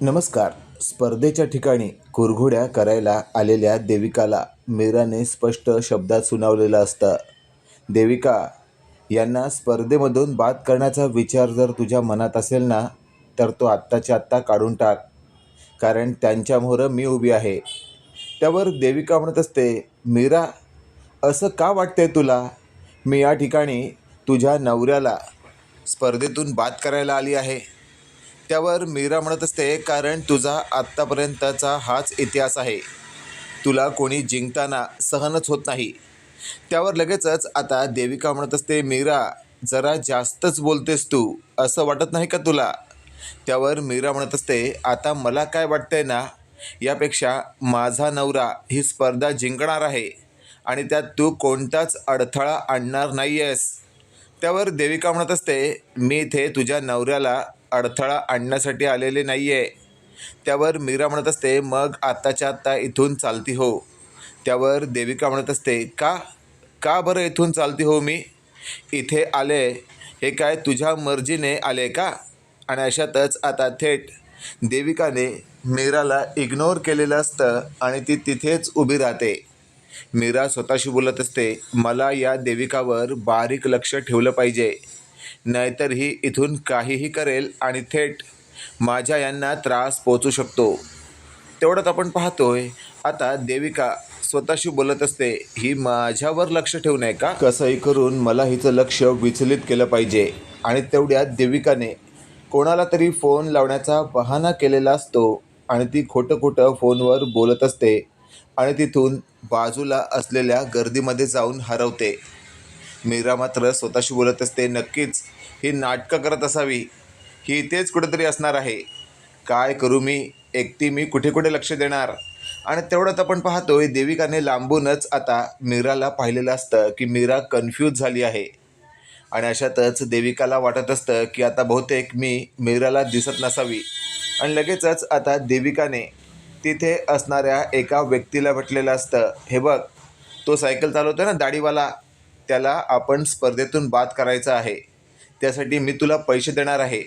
नमस्कार. स्पर्धेच्या ठिकाणी कुरघोड्या करायला आलेल्या देविकाला मीराने स्पष्ट शब्दात सुनावलेलं असतं. देविका यांना स्पर्धेमधून बाद करण्याचा विचार जर तुझ्या मनात असेल ना तर तो आत्ताच्या आत्ता काढून टाक. कारण त्यांच्यामोहरं मी उभी आहे. त्यावर देविका म्हणत असते मीरा असं का वाटतंय तुला? मी या ठिकाणी तुझ्या नवऱ्याला स्पर्धेतून बाद करायला आली आहे. त्यावर मीरा म्हणत असते कारण तुझा आत्तापर्यंतचा हाच इतिहास आहे. तुला कोणी जिंकताना सहनच होत नाही. त्यावर लगेचच आता देविका म्हणत असते मीरा जरा जास्तच बोलतेस तू. असं वाटत नाही का तुला? त्यावर मीरा म्हणत असते आता मला काय वाटतंय ना यापेक्षा माझा नवरा ही स्पर्धा जिंकणार आहे आणि त्यात तू कोणताच अडथळा आणणार नाही आहेस त्यावर देविका म्हणत असते मी इथे तुझ्या नवऱ्याला अडथळा आणण्यासाठी आलेले नाही आहे त्यावर मीरा म्हणत असते मग आत्ताच्या आत्ता इथून चालती हो. त्यावर देविका म्हणत असते का का बरं इथून चालती हो मी? इथे आले हे काय तुझ्या मर्जीने आले का? आणि अशातच आता थेट देविकाने मीराला इग्नोर केलेलं असतं आणि ती तिथेच उभी राहते. मीरा स्वतःशी बोलत असते मला या देविकावर बारीक लक्ष ठेवलं पाहिजे. नाहीतर ही इथून काहीही करेल आणि थेट माझ्या यांना त्रास पोचू शकतो. तेवढ्यात आपण पाहतोय. आता देविका स्वतःशी बोलत असते. ही माझ्यावर लक्ष ठेवू नये का? कसंही करून मला हिचं लक्ष विचलित केलं पाहिजे. आणि तेवढ्यात देविकाने कोणाला तरी फोन लावण्याचा बहाणा केलेला असतो. आणि ती खोटं खोटं फोनवर बोलत असते. आणि तिथून बाजूला असलेल्या गर्दीमध्ये जाऊन हरवते. मीरा मात्र स्वतःशी बोलत असते नक्कीच ही नाटकं करत असावी. ही इथेच कुठेतरी असणार आहे. काय करू मी? एकटी मी कुठे कुठे लक्ष देणार? आणि तेवढ्यात आपण पाहतोय देविकाने लांबूनच आता मीराला पाहिलेलं असतं की मीरा कन्फ्यूज झाली आहे. आणि अशातच देविकाला वाटत असतं की आता बहुतेक मी मीराला दिसत नसावी. आणि लगेचच आता देविकाने तिथे असणाऱ्या एका व्यक्तीला भेटलेलं असतं. हे बघ तो सायकल चालवतो ना दाढीवाला? त्याला आपण स्पर्धेतून बाद करायचा आहे. त्यासाठी मी तुला पैसे देणार आहे.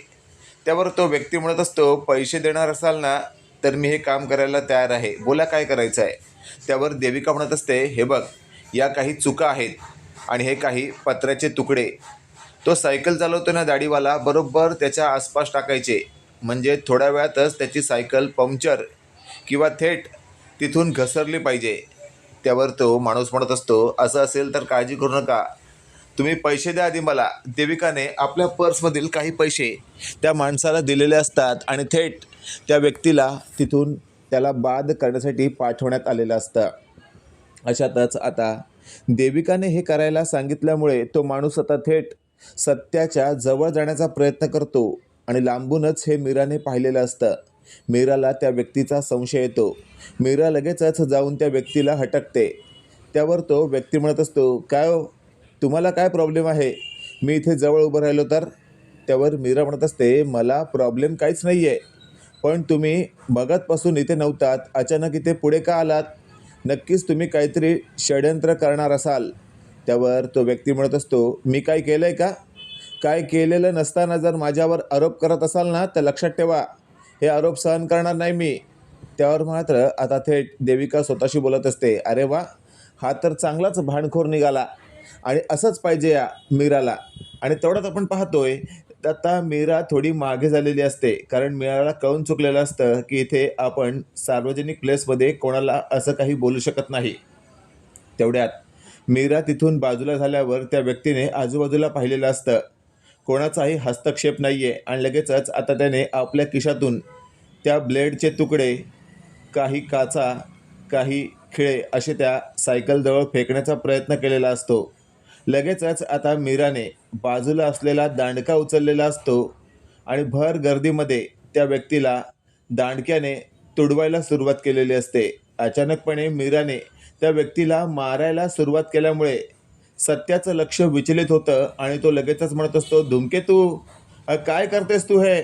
त्यावर तो व्यक्ती म्हणत असतो पैसे देणार असाल ना तर मी हे काम करायला तयार आहे. बोला काय करायचं आहे? त्यावर देविका म्हणत असते हे बघ या काही चुका आहेत आणि हे काही पत्र्याचे तुकडे. तो सायकल चालवतो ना दाढीवाला बरोबर त्याच्या आसपास टाकायचे. म्हणजे थोड्या वेळातच त्याची सायकल पंक्चर किंवा थेट तिथून घसरली पाहिजे. त्यावर तो माणूस म्हणत असतो असं असेल तर काळजी करू नका. तुम्ही पैसे द्या आधी मला. देविकाने आपल्या पर्समधील काही पैसे त्या माणसाला दिलेले असतात आणि थेट त्या व्यक्तीला तिथून त्याला बाद करण्यासाठी पाठवण्यात आलेलं असतं. अशातच आता देविकाने हे करायला सांगितल्यामुळे तो माणूस आता थेट सत्याच्या जवळ जाण्याचा प्रयत्न करतो आणि लांबूनच हे मीराने पाहिलेलं असतं. मीराला त्या व्यक्तीचा संशय येतो. मीरा लगेचच जाऊन त्या व्यक्तीला हटकते. त्यावर तो व्यक्ती म्हणत असतो काय हो? तुम्हाला काय प्रॉब्लेम आहे? मी इथे जवळ उभं राहिलो तर? त्यावर मीरा म्हणत असते मला प्रॉब्लेम काहीच नाही आहे पण तुम्ही बघतपासून इथे नव्हतात. अचानक इथे पुढे का आलात? नक्कीच तुम्ही काहीतरी षडयंत्र करणार असाल. त्यावर तो व्यक्ती म्हणत असतो मी काय केलं आहे का? काय केलेलं नसताना जर माझ्यावर आरोप करत असाल ना तर लक्षात ठेवा. हे आरोप सहन करणार नाही मी. त्यावर मात्र आता थेट देविका स्वतःशी बोलत असते. अरे वा हा तर चांगलाच भांडखोर निघाला. आणि असंच पाहिजे या मीराला. आणि तेवढ्यात आपण पाहतोय आता मीरा थोडी मागे झालेली असते. कारण मीराला कळून चुकलेलं असतं की इथे आपण सार्वजनिक प्लेसमध्ये कोणाला असं काही बोलू शकत नाही. तेवढ्यात मीरा तिथून बाजूला झाल्यावर त्या व्यक्तीने आजूबाजूला पाहिलेलं असतं. कोणाचाही हस्तक्षेप नाही आहे आणि लगेचच आता त्याने आपल्या खिशातून त्या ब्लेडचे तुकडे काही काचा काही खिळे असे त्या सायकलजवळ फेकण्याचा प्रयत्न केलेला असतो. लगेचच आता मीराने बाजूला असलेला दांडका उचललेला असतो आणि भर गर्दीमध्ये त्या व्यक्तीला दांडक्याने तुडवायला सुरुवात केलेली असते. अचानकपणे मीराने त्या व्यक्तीला मारायला सुरुवात केल्यामुळे सत्याचं लक्ष विचलित होतं आणि तो लगेचच म्हणत असतो धुमकेतू काय करतेस तू हे?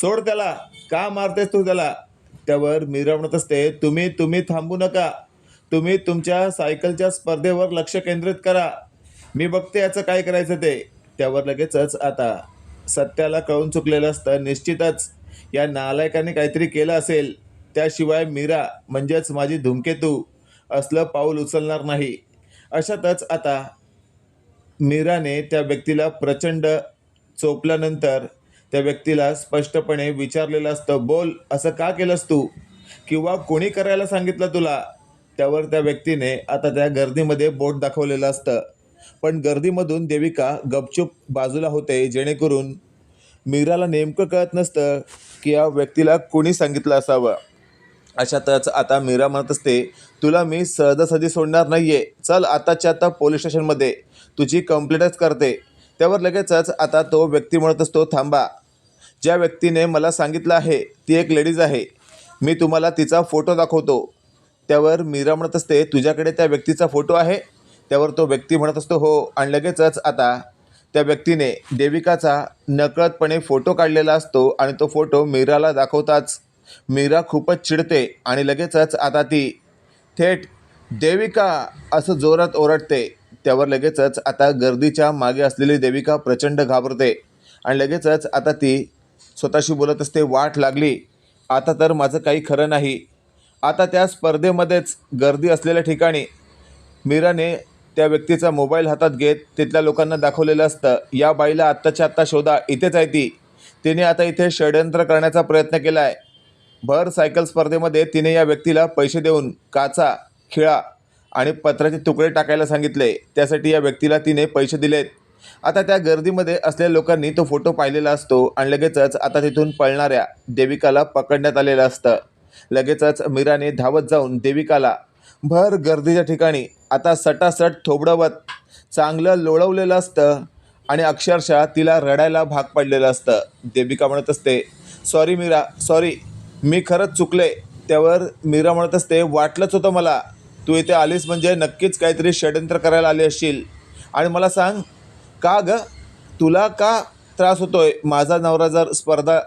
सोड त्याला का मारतेस तू त्याला? त्यावर मीरा म्हणत असते तुम्ही तुम्ही थांबू नका. तुम्ही तुमच्या सायकलच्या स्पर्धेवर लक्ष केंद्रित करा. मी बघते याचं काय करायचं ते. त्यावर लगेचच आता सत्याला कळून चुकलेलं असतं निश्चितच या नालायकाने काहीतरी केलं असेल. त्याशिवाय मीरा म्हणजेच माझी धूमकेतू असलं पाऊल उचलणार नाही. अशातच आता मीराने त्या व्यक्तीला प्रचंड चोपल्यानंतर त्या व्यक्तीला स्पष्टपणे विचारलेलं असतं बोल असं का केलंस तू? किंवा कोणी करायला सांगितलं तुला? त्यावर त्या व्यक्तीने आता त्या गर्दीमध्ये बोट दाखवलेलं असतं. पण गर्दीमधून देविका गपचूप बाजूला होते जेणेकरून मीराला नेमकं कळत नसतं की या व्यक्तीला कोणी सांगितलं असावं. अशातच आता मीरा म्हणत असते तुला मी सहजासहजी सोडणार नाही आहे चल आताच्या आता पोलीस स्टेशनमध्ये. तुझी कंप्लेंटच करते. त्यावर लगेचच आता तो व्यक्ती म्हणत असतो थांबा. ज्या व्यक्तीने मला सांगितलं आहे ती एक लेडीज आहे. मी तुम्हाला तिचा फोटो दाखवतो. त्यावर मीरा म्हणत असते तुझ्याकडे त्या व्यक्तीचा फोटो आहे? त्यावर तो व्यक्ती म्हणत असतो हो. आणि लगेचच आता त्या व्यक्तीने देविकाचा नकळतपणे फोटो काढलेला असतो आणि तो फोटो मीराला दाखवताच मीरा खूपच चिडते आणि लगेचच आता ती थेट देविका असं जोरात ओरडते. त्यावर लगेचच आता गर्दीच्या मागे असलेली देविका प्रचंड घाबरते. आणि लगेचच आता ती स्वतःशी बोलत असते वाट लागली. आता तर माझं काही खरं नाही. आता त्या स्पर्धेमध्येच गर्दी असलेल्या ठिकाणी मीराने त्या व्यक्तीचा मोबाईल हातात घेत तिथल्या लोकांना दाखवलेलं असतं या बाईला आत्ताच्या आत्ता शोधा इथेच आहे ती. तिने आता इथे षडयंत्र करण्याचा प्रयत्न केला आहे भर सायकल स्पर्धेमध्ये तिने या व्यक्तीला पैसे देऊन काचा खिळा आणि पत्राचे तुकडे टाकायला सांगितले. त्यासाठी या व्यक्तीला तिने पैसे दिलेत. आता त्या गर्दीमध्ये असलेल्या लोकांनी तो फोटो पाहिलेला असतो आणि लगेचच आता तिथून पळणाऱ्या देविकाला पकडण्यात आलेलं असतं. लगेचच मीराने धावत जाऊन देविकाला भर गर्दीच्या ठिकाणी आता सटासट थोबडवत चांगलं लोळवलेलं असतं आणि अक्षरशः तिला रडायला भाग पडलेलं असतं. देविका म्हणत असते सॉरी मीरा सॉरी मी खरंच चुकले त्यावर मीरा म्हणत असते वाटलंच होतं मला. तू इथे आलीस म्हणजे नक्कीच काहीतरी षडयंत्र करायला आली असशील. आणि मला सांग का ग? तुला का त्रास होतो आहे माझा नवरा जर स्पर्धा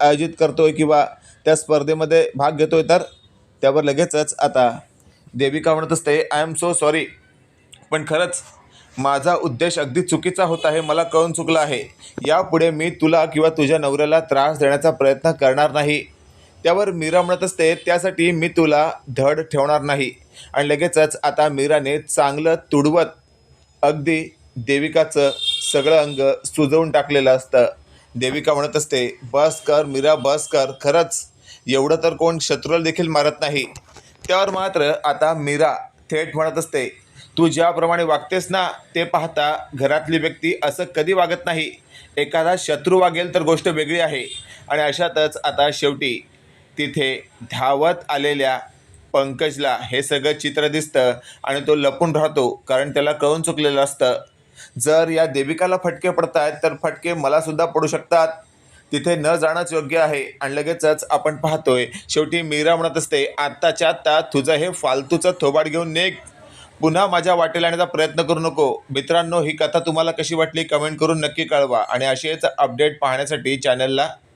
आयोजित करतो आहे किंवा त्या स्पर्धेमध्ये भाग घेतो आहे तर? त्यावर लगेचच आता देविका म्हणत असते आय एम सो सॉरी पण खरंच माझा उद्देश अगदी चुकीचा होत आहे. मला कळून चुकला आहे. यापुढे मी तुला किंवा तुझ्या नवऱ्याला त्रास देण्याचा प्रयत्न करणार नाही. त्यावर मीरा म्हणत असते त्यासाठी मी तुला धड ठेवणार नाही. आणि लगेचच आता मीराने चांगलं तुडवत अगदी देविकाचं सगळं अंग सुजवून टाकलेलं असतं. देविका म्हणत असते बस कर मीरा बस कर. खरंच एवढं तर कोण शत्रूला देखील मारत नाही. त्यावर मात्र आता मीरा थेट म्हणत असते तू ज्याप्रमाणे वागतेस ना ते पाहता घरातली व्यक्ती असं कधी वागत नाही. एखादा शत्रू वागेल तर गोष्ट वेगळी आहे. आणि अशातच आता शेवटी तिथे धावत आलेल्या पंकजला हे सगळं चित्र दिसतं आणि तो लपून राहतो कारण त्याला कळून चुकलेलं असतं. जर या देविकाला फटके पडत आहेत तर फटके मलासुद्धा पडू शकतात. तिथे न जाणंच योग्य आहे आणि लगेचच आपण पाहतोय शेवटी मीरा म्हणत असते आत्ताच्या आत्ता तुझं हे फालतूचं थोबाड घेऊन नेक पुन्हा माझ्या वाटेला आणण्याचा प्रयत्न करू नको. मित्रांनो ही कथा तुम्हाला कशी वाटली कमेंट करून नक्की कळवा आणि असेच अपडेट पाहण्यासाठी चॅनलला